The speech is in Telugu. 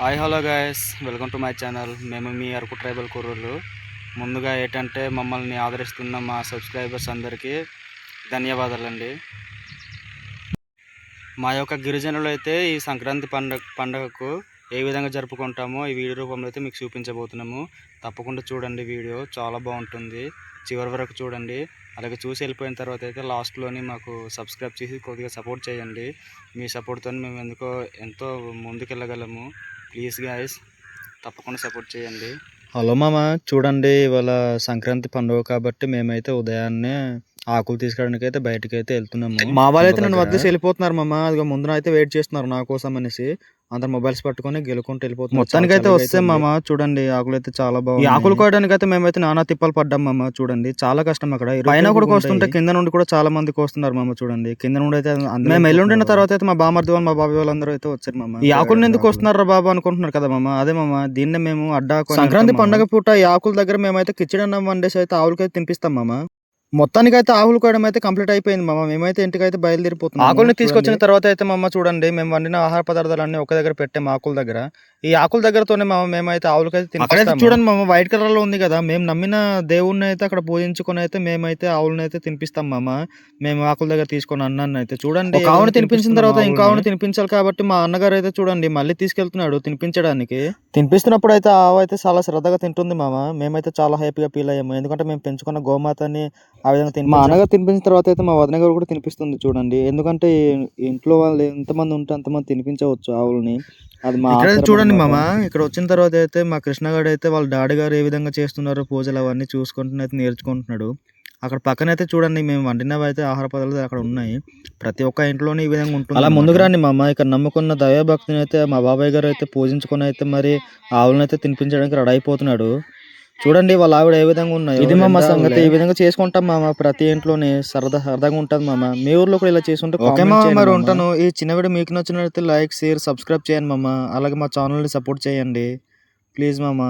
Hi hello guys. Welcome to my channel. మేము మీ అరకు ట్రైబల్ కుర్రోళ్ళు ముందుగా ఏంటంటే మమ్మల్ని ఆదరిస్తున్న మా సబ్స్క్రైబర్స్ అందరికీ ధన్యవాదాలండి. మా యొక్క గిరిజనులు అయితే ఈ సంక్రాంతి పండగ పండగకు ఏ విధంగా జరుపుకుంటామో ఈ వీడియో రూపంలో అయితే మీకు చూపించబోతున్నాము. తప్పకుండా చూడండి వీడియో. చాలా బాగుంటుంది. చివరి వరకు చూడండి. అలాగే చూసి వెళ్ళిపోయిన తర్వాత అయితే లాస్ట్లోని మాకు సబ్స్క్రైబ్ చేసి కొద్దిగా సపోర్ట్ చేయండి. మీ సపోర్ట్తో మేము ఎందుకో ఎంతో ముందుకెళ్ళగలము. ప్లీజ్ గాయస్ తప్పకుండా సపోర్ట్ చేయండి. హలో మామ చూడండి ఇవాళ సంక్రాంతి పండుగ కాబట్టి మేమైతే ఉదయాన్నే ఆకులు తీసుకురావడానికి అయితే బయటకి అయితే వెళ్తున్నాము. మా వాళ్ళు అయితే నన్ను. వదిలేసి వెళ్ళిపోతున్నారు మామ. అదిగో ముందున అయితే వెయిట్ చేస్తున్నారు నా కోసం అనేసి. అందరు మొబైల్స్ పట్టుకొని గెలుకుంటూ వెళ్ళిపోతున్నారు. మొత్తానికి అయితే వస్తే మామ చూడండి ఆకులు అయితే చాలా ఈ బాగుంది ఆకులు కోయడానికి అయితే మేమైతే నానా తిప్పలు పడ్డాం మామ చూడండి. చాలా కష్టం అక్కడ. పైన కూడా కోస్తుంటే. కింద నుండి కూడా చాలా మంది కోస్తున్నారు మామ చూడండి. కింద నుండి అయితే మేము ఎల్లుండిన. తర్వాత అయితే మా బామర్ది వాళ్ళు మా బాబాయ్ వాళ్ళందరూ అయితే వచ్చారు మామ. ఈ ఆకులను ఎందుకు ఆకులు. వస్తున్నారు బాబు అనుకుంటున్నారు కదా మామ? అదే మామ దీన్నే మేము అడ్డా సంక్రాంతి. పండగ పూట ఈ ఆకుల దగ్గర మేమైతే కిచడి అన్నం వండేసి అయితే ఆవులకైతే తినిపిస్తాం మామ. మొత్తానికి అయితే ఆవులు కోయడం అయితే కంప్లీట్ అయిపోయింది మామ. మేమైతే ఇంటికైతే బయలుదేరిపోతున్నాం. ఆకుల్ని తీసుకొచ్చిన తర్వాత అయితే మమ్మ చూడండి మేము వండిన ఆహార పదార్థాలన్నీ ఒక దగ్గర పెట్టాము ఆకుల దగ్గర. ఈ ఆకుల దగ్గరతోనే మామ మేమైతే ఆవులకైతే తినిపిస్తాము. చూడండి మామ వైట్ కలర్లో ఉంది కదా. మేము నమ్మిన దేవుణ్ణి అయితే అక్కడ పూజించుకొని అయితే మేమైతే ఆవులని అయితే తినిపిస్తాం మామ. మేము ఆకుల దగ్గర తీసుకొని అన్నాన్ని అయితే చూడండి ఆవుని తినిపించిన తర్వాత ఇంకా ఆవుని తినిపించాలి కాబట్టి మా అన్నగారు అయితే చూడండి మళ్ళీ తీసుకెళ్తున్నాడు తినిపించడానికి. తినిపిస్తున్నప్పుడు అయితే ఆవు అయితే చాలా శ్రద్ధగా తింటుంది మామ. మేమైతే చాలా హ్యాపీగా ఫీల్ అయ్యాము. ఎందుకంటే మేము పెంచుకున్న గోమాతని ఆ విధంగా తిని మా అన్నగారు తినిపించిన తర్వాత అయితే మా వదిన గారు కూడా తినిపిస్తుంది చూడండి. ఎందుకంటే ఇంట్లో వాళ్ళు ఎంతమంది ఉంటే అంతమంది తినిపించవచ్చు ఆవులని. అది మా ఇక్కడ చూడండి. మామ ఇక్కడ వచ్చిన తర్వాత అయితే మా కృష్ణ గారు అయితే వాళ్ళ డాడీ గారు ఏ విధంగా చేస్తున్నారు పూజలు అవన్నీ చూసుకుంటూ అయితే నేర్చుకుంటున్నాడు. అక్కడ పక్కన అయితే చూడండి మేము వండినవి అయితే ఆహార పదార్థాలు అక్కడ ఉన్నాయి. ప్రతి ఒక్క ఇంట్లోనే ఈ విధంగా ఉంటుంది అలా. ముందుకు రండి మామ ఇక్కడ నమ్ముకున్న దైవభక్తిని అయితే మా బాబాయ్ గారు అయితే పూజించుకొని అయితే మరి ఆవులను అయితే తినిపించడానికి రెడీ అయిపోతున్నాడు. చూడండి వాళ్ళ ఆవిడ ఏ విధంగా ఉన్నాయి. ఇది మామ ఎంత సంగతి. ఈ విధంగా చేసుకుంటాం మామ. ప్రతి ఇంట్లోనే సరదా సరదాగా ఉంటుంది మామ. మీ ఊర్లో కూడా ఇలా చేసుకుంటే ఓకే మామ మరి. ఉంటాను. ఈ చిన్న వీడియో మీకు నచ్చినట్లయితే లైక్ షేర్ సబ్స్క్రైబ్ చేయండి మామ. అలాగే మా ఛానల్ని సపోర్ట్ చేయండి. ప్లీజ్ మామ.